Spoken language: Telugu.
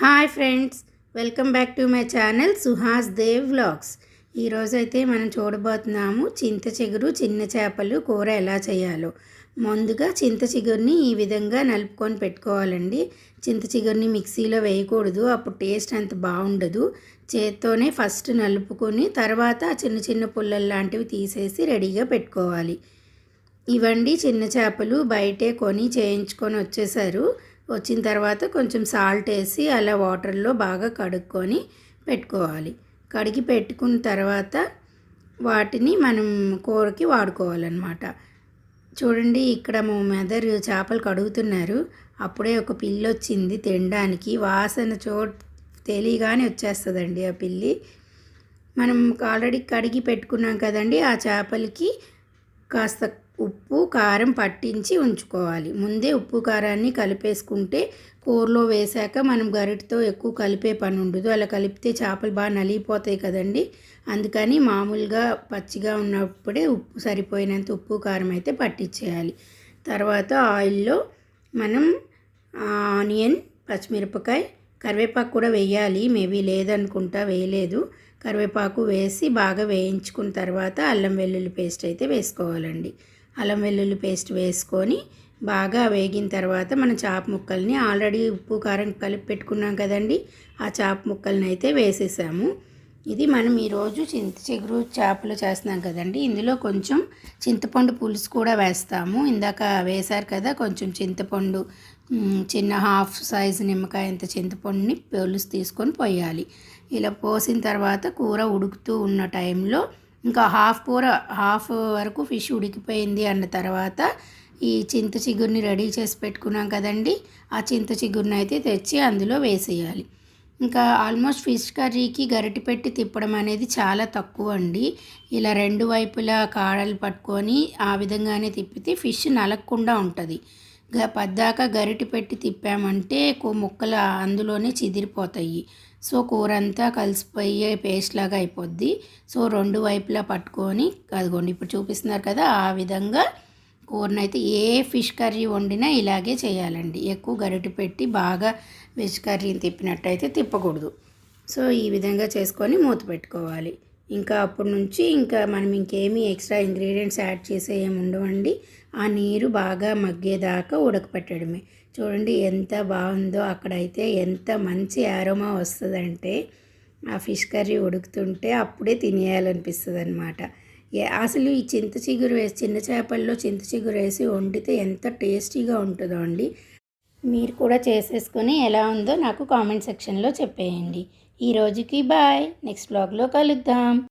Hi friends welcome back to my channel Suhas Dev vlogs. ఈరోజైతే మనం చూడబోతున్నాము చింత చిగురు చిన్న చేపలు కూర ఎలా చేయాలో. ముందుగా చింత చిగురిని ఈ విధంగా నలుపుకొని పెట్టుకోవాలండి. చింత చిగురిని మిక్సీలో వేయకూడదు అప్పుడు టేస్ట్ అంత బాగుండదు. చేత్తోనే ఫస్ట్ నలుపుకొని తర్వాత చిన్న చిన్న పుల్లలు లాంటివి తీసేసి రెడీగా పెట్టుకోవాలి. ఇవండి చిన్న చేపలు బయటే కొని చేయించుకొని వచ్చేసారు. వచ్చిన తర్వాత కొంచెం సాల్ట్ వేసి అలా వాటర్లో బాగా కడుక్కొని పెట్టుకోవాలి. కడిగి పెట్టుకున్న తర్వాత వాటిని మనం కూరకి వాడుకోవాలన్నమాట. చూడండి ఇక్కడ మా మెదర్ చేపలు కడుగుతున్నారు. అప్పుడే ఒక పిల్లి వచ్చింది తినడానికి. వాసన చో తెలియగానే వచ్చేస్తుందండి ఆ పిల్లి. మనం ఆల్రెడీ కడిగి పెట్టుకున్నాం కదండి ఆ చేపలకి కాస్త ఉప్పు కారం పట్టించి ఉంచుకోవాలి. ముందే ఉప్పు కారాన్ని కలిపేసుకుంటే కూరలో వేశాక మనం గరిటతో ఎక్కువ కలిపే పని ఉండదు. అలా కలిపితే చేపలు బాగా నలిగిపోతాయి కదండి. అందుకని మామూలుగా పచ్చిగా ఉన్నప్పుడే ఉప్పు సరిపోయినంత ఉప్పు కారం అయితే పట్టించేయాలి. తర్వాత ఆయిల్లో మనం ఆనియన్ పచ్చిమిరపకాయ కరివేపాకు కూడా వేయాలి. మేబీ లేదనుకుంటా వేయలేదు. కరివేపాకు వేసి బాగా వేయించుకున్న తర్వాత అల్లం వెల్లుల్లి పేస్ట్ అయితే వేసుకోవాలండి. అల్లం వెల్లుల్లి పేస్ట్ వేసుకొని బాగా వేగిన తర్వాత మన చాప ముక్కల్ని ఆల్రెడీ ఉప్పు కారం కలిపి పెట్టుకున్నాం కదండి. ఆ చాప ముక్కల్ని అయితే వేసేసాము. ఇది మనం ఈరోజు చింత చిగురు చేపలు చేస్తున్నాం కదండి. ఇందులో కొంచెం చింతపండు పులుసు కూడా వేస్తాము. ఇందాక వేశారు కదా కొంచెం చింతపండు చిన్న హాఫ్ సైజు నిమ్మకాయ అంత చింతపండుని పులుసు తీసుకొని పోయాలి. ఇలా పోసిన తర్వాత కూర ఉడుకుతూ ఉన్న టైంలో ఇంకా హాఫ్ కూర హాఫ్ వరకు ఫిష్ ఉడికిపోయింది అన్న తర్వాత ఈ చింత చిగురిని రెడీ చేసి పెట్టుకున్నాం కదండి. ఆ చింత చిగురిని అయితే తెచ్చి అందులో వేసేయాలి. ఇంకా ఆల్మోస్ట్ ఫిష్ కర్రీకి గరిటె పెట్టి తిప్పడం అనేది చాలా తక్కువ అండి. ఇలా రెండు వైపులా కాడలు పట్టుకొని ఆ విధంగానే తిప్పితే ఫిష్ నలగకుండా ఉంటుంది. పద్దాక గరిటె పెట్టి తిప్పామంటే ముక్కలు అందులోనే చిదిరిపోతాయి. సో కూర అంతా కలిసిపోయే పేస్ట్ లాగా అయిపోద్ది. సో రెండు వైపులా పట్టుకొని అదిగోండి ఇప్పుడు చూపిస్తున్నారు కదా ఆ విధంగా కూరనైతే ఏ ఫిష్ కర్రీ వండినా ఇలాగే చేయాలండి. ఎక్కువ గరిటె పెట్టి బాగా వెజ్ కర్రీని తిప్పినట్టయితే తిప్పకూడదు. సో ఈ విధంగా చేసుకొని మూత పెట్టుకోవాలి. ఇంకా అప్పటి నుంచి ఇంకా మనం ఇంకేమీ ఎక్స్ట్రా ఇంగ్రీడియంట్స్ యాడ్ చేసే ఏమి ఉండవండి. ఆ నీరు బాగా మగ్గేదాకా ఉడకపెట్టడమే. చూడండి ఎంత బాగుందో అక్కడైతే ఎంత మంచి ఆరోమా వస్తుందంటే ఆ ఫిష్ కర్రీ ఉడుకుతుంటే అప్పుడే తినేయాలనిపిస్తుంది అనమాట అసలు ఈ చింత చిగురు వేసి చిన్న చేపల్లో చింత చిగురు వేసి వండితే ఎంత టేస్టీగా ఉంటుందో అండి. మీరు కూడా చేసేసుకొని ఎలా ఉందో నాకు కామెంట్ సెక్షన్లో చెప్పేయండి. ఈ రోజుకి బాయ్. నెక్స్ట్ బ్లాగ్లో కలుద్దాం.